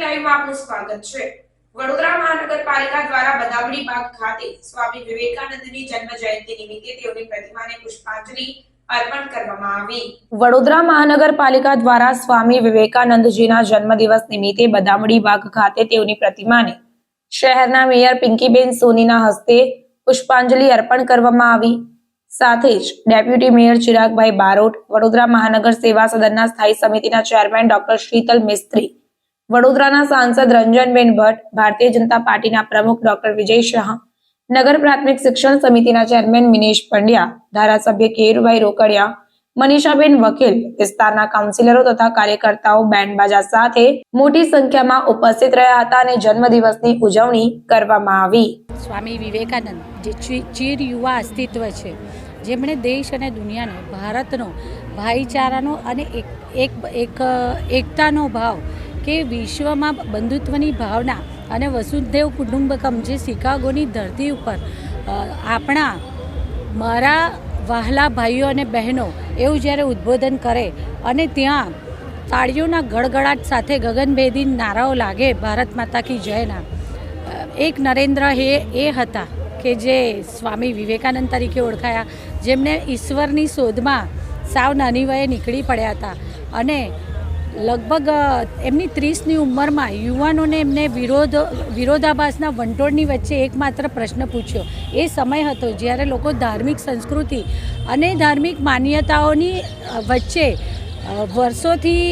લાઈવમાં આપનું સ્વાગત છે. વડોદરા મહાનગરપાલિકા દ્વારા બદામડી બાગ ખાતે સ્વામી વિવેકાનંદની જન્મ જયંતિ નિમિત્તે તેઓની પ્રતિમાને પુષ્પાંજલિ વડોદરા મહાનગરપાલિકા દ્વારા સ્વામી વિવેકાનંદજીના જન્મદિવસ નિમિત્તે બદામડી બાગ ખાતે તેઓની પ્રતિમાને શહેરના મેયર પિંકીબેન સોનીના હસ્તે પુષ્પાંજલિ અર્પણ કરવામાં આવી. સાથે જ ડેપ્યુટી મેયર ચિરાગભાઈ બારોટ, વડોદરા મહાનગર સેવા સદનના સ્થાયી સમિતિના ચેરમેન ડોક્ટર શીતલ મિસ્ત્રી વડોદરાના સાંસદ રંજનબેન ભટ્ટ, ભારતીય જનતા પાર્ટીના પ્રમુખ ડોક્ટર વિજય શાહ, નગર પ્રાથમિક શિક્ષણ સમિતિના ચેરમેન મિનેશ પંડ્યા, ધારાસભ્ય કેરુભાઈ રોકડિયા, મનીષાબેન વકીલ, વિસ્તારના કાઉન્સિલરો તથા કાર્યકર્તાઓ બેન્ડ બાજા સાથે મોટી સંખ્યામાં ઉપસ્થિત રહ્યા હતા અને જન્મદિવસની ઉજવણી કરવામાં આવી. સ્વામી વિવેકાનંદ, જે ચીર યુવા અસ્તિત્વ છે, જેમણે દેશ અને દુનિયાને, ભારતનો, ભાઈચારાનો અને એક એક એકતાનો ભાવ કે વિશ્વમાં બંધુત્વની ભાવના અને વસુદેવ કુટુંબકમ જે શિકાગોની ધરતી ઉપર આપણા મારા વહાલા ભાઈઓ અને બહેનો એવું જ્યારે ઉદ્બોધન કરે અને ત્યાં તાળીઓના ગડગડાટ સાથે ગગનભેદી નારાઓ લાગે ભારત માતા કી જયના એક નરેન્દ્ર હે, એ હતા કે જે સ્વામી વિવેકાનંદ તરીકે ઓળખાયા, જેમને ઈશ્વરની શોધમાં સાવ નાની વયે નીકળી પડ્યા હતા અને લગભગ એમની ત્રીસની ઉંમરમાં યુવાનોને એમને વિરોધ, વિરોધાભાસના વંટોળની વચ્ચે એકમાત્ર પ્રશ્ન પૂછ્યો. એ સમય હતો જ્યારે લોકો ધાર્મિક સંસ્કૃતિ અને ધાર્મિક માન્યતાઓની વચ્ચે વર્ષોથી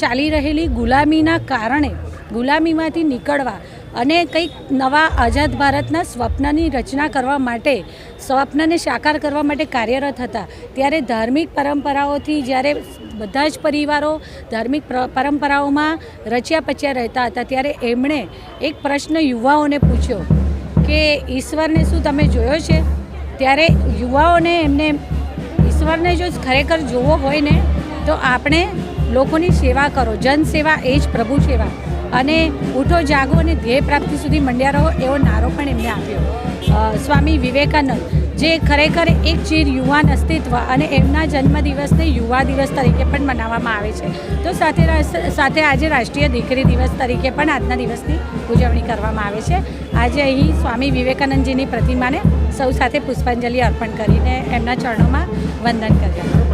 ચાલી રહેલી ગુલામીના કારણે, ગુલામીમાંથી નીકળવા અને કંઈક નવા આઝાદ ભારતના સ્વપ્નની રચના કરવા માટે, સ્વપ્નને સાકાર કરવા માટે કાર્યરત હતા. ત્યારે ધાર્મિક પરંપરાઓથી જ્યારે બધા જ પરિવારો ધાર્મિક પરંપરાઓમાં રચ્યા પચ્યા રહેતા હતા, ત્યારે એમણે એક પ્રશ્ન યુવાઓને પૂછ્યો કે, ઈશ્વરને શું તમે જોયો છે? ત્યારે યુવાઓને એમને ઈશ્વરને જો ખરેખર જોવો હોય ને તો આપણે લોકોની સેવા કરો. જન સેવા એ જ પ્રભુ સેવા. અને ઉઠો, જાગો અને ધ્યેય પ્રાપ્તિ સુધી મંડ્યા રહો એવો નારો પણ એમને આપ્યો. સ્વામી વિવેકાનંદ, જે ખરેખર એક ચીર યુવાન અસ્તિત્વ અને એમના જન્મદિવસને યુવા દિવસ તરીકે પણ મનાવવામાં આવે છે. તો સાથે સાથે આજે રાષ્ટ્રીય દીકરી દિવસ તરીકે પણ આજના દિવસની ઉજવણી કરવામાં આવે છે. આજે અહીં સ્વામી વિવેકાનંદજીની પ્રતિમાને સૌ સાથે પુષ્પાંજલિ અર્પણ કરીને એમના ચરણોમાં વંદન કર્યા.